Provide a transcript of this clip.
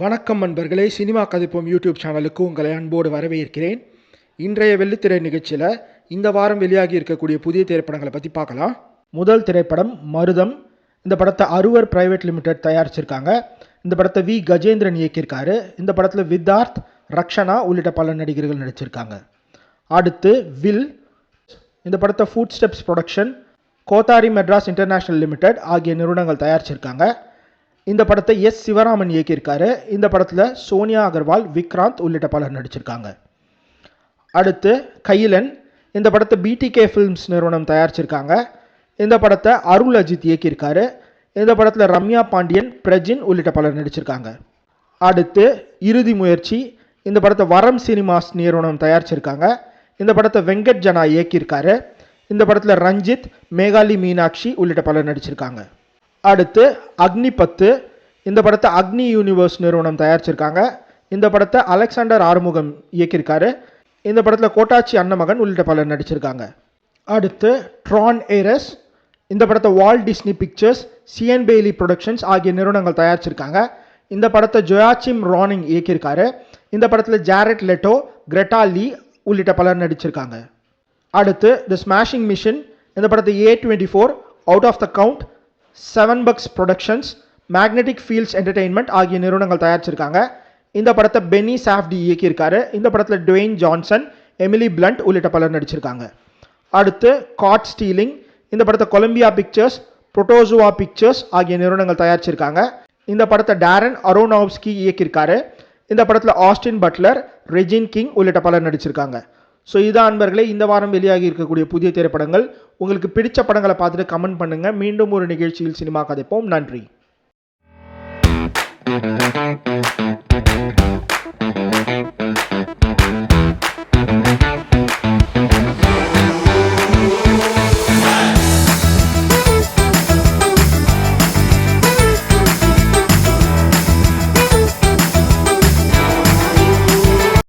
வணக்கம் நண்பர்களே cinema கதைப்போம் YouTube சேனலுக்கு உங்களை அன்போடு வரவேற்கிறேன். இன்றைய வெள்ளித்திரை நிகழ்ச்சியில் இந்த வாரம் வெளியாகி இருக்கக்கூடிய புதிய திரைப்படங்களை பற்றி பார்க்கலாம். முதல் திரைப்படம் மருதம். இந்த படத்தை அருவர் பிரைவேட் லிமிடெட் தயாரிச்சிருக்காங்க. இந்த படத்தை வி. கஜேந்திரன் இயக்கியிருக்காரு. இந்த படத்தில் வித்தார்த் ரக்ஷனா உள்ளிட்ட பல நடிகர்கள் நடிச்சிருக்காங்க. அடுத்து வில். இந்த படத்தை foot steps production Kothari Madras international limited ஆகிய நிறுவனங்கள் தயாரிச்சிருக்காங்க. இந்த படத்தை எஸ் சிவராமன் இயக்கியிருக்காரு. இந்த படத்தில் சோனியா அகர்வால் விக்ராந்த் உள்ளிட்ட பலர் நடிச்சிருக்காங்க. அடுத்து கையிலன். இந்த படத்தை பிடிகே ஃபிலிம்ஸ் நிறுவனம் தயாரிச்சிருக்காங்க. இந்த படத்தை அருள் அஜித் இயக்கியிருக்காரு. இந்த படத்தில் ரம்யா பாண்டியன் பிரஜின் உள்ளிட்ட பலர் நடிச்சிருக்காங்க. அடுத்து இறுதி முயற்சி. இந்த படத்தை வரம் சினிமாஸ் நிறுவனம் தயாரிச்சிருக்காங்க. இந்த படத்தை வெங்கட் ஜனா இயக்கியிருக்காரு. இந்த படத்தில் ரஞ்சித் மேகாலி மீனாட்சி உள்ளிட்ட பலர் நடிச்சிருக்காங்க. அடுத்து அக்னி பத்து. இந்த படத்தை அக்னி யூனிவர்ஸ் நிறுவனம் தயாரிச்சிருக்காங்க. இந்த படத்தை அலெக்சாண்டர் ஆறுமுகம் இயக்கியிருக்காரு. இந்த படத்தில் கோட்டாச்சி அன்னமகன் உள்ளிட்ட பலர் நடிச்சிருக்காங்க. அடுத்து ட்ரான் ஏரஸ் இந்த படத்தை Walt Disney pictures Sean Bailey productions ஆகிய நிறுவனங்கள் தயாரிச்சிருக்காங்க. இந்த படத்தை ஜொயாச்சிம் ரானிங் இயக்கியிருக்காரு. இந்த படத்தில் ஜாரட் லெட்டோ கிரெட்டா லீ உள்ளிட்ட பலர் நடிச்சிருக்காங்க. அடுத்து தி ஸ்மாஷிங் மிஷின் இந்த படத்தை A twenty four out of the count seven bucks productions magnetic fields entertainment ஆகிய நிறுவனங்கள் தயாரிச்சிருக்காங்க. இந்த படத்தை பென்னி சாஃப்டி இயக்கியிருக்காரு. இந்த படத்தில் டுவெயின் ஜான்சன் எமிலி பிளண்ட் உள்ளிட்ட பலர் நடிச்சிருக்காங்க. அடுத்து காட் ஸ்டீலிங் இந்த படத்தை கொலம்பியா பிக்சர்ஸ் புரோட்டோசுவா பிக்சர்ஸ் ஆகிய நிறுவனங்கள் தயாரிச்சிருக்காங்க. இந்த படத்தை டேரன் அரோனோவ்ஸ்கி இயக்கியிருக்காரு. இந்த படத்தில் ஆஸ்டின் பட்லர் ரெஜின் கிங் உள்ளிட்ட பலர் நடிச்சிருக்காங்க. ஸோ இதான் அன்பர்களே இந்த வாரம் வெளியாகி இருக்கக்கூடிய புதிய திரைப்படங்கள். உங்களுக்கு பிடித்த படங்களை பார்த்துட்டு கமெண்ட் பண்ணுங்கள் மீண்டும் ஒரு நிகழ்ச்சியில் சினிமா கதைப்போம். நன்றி.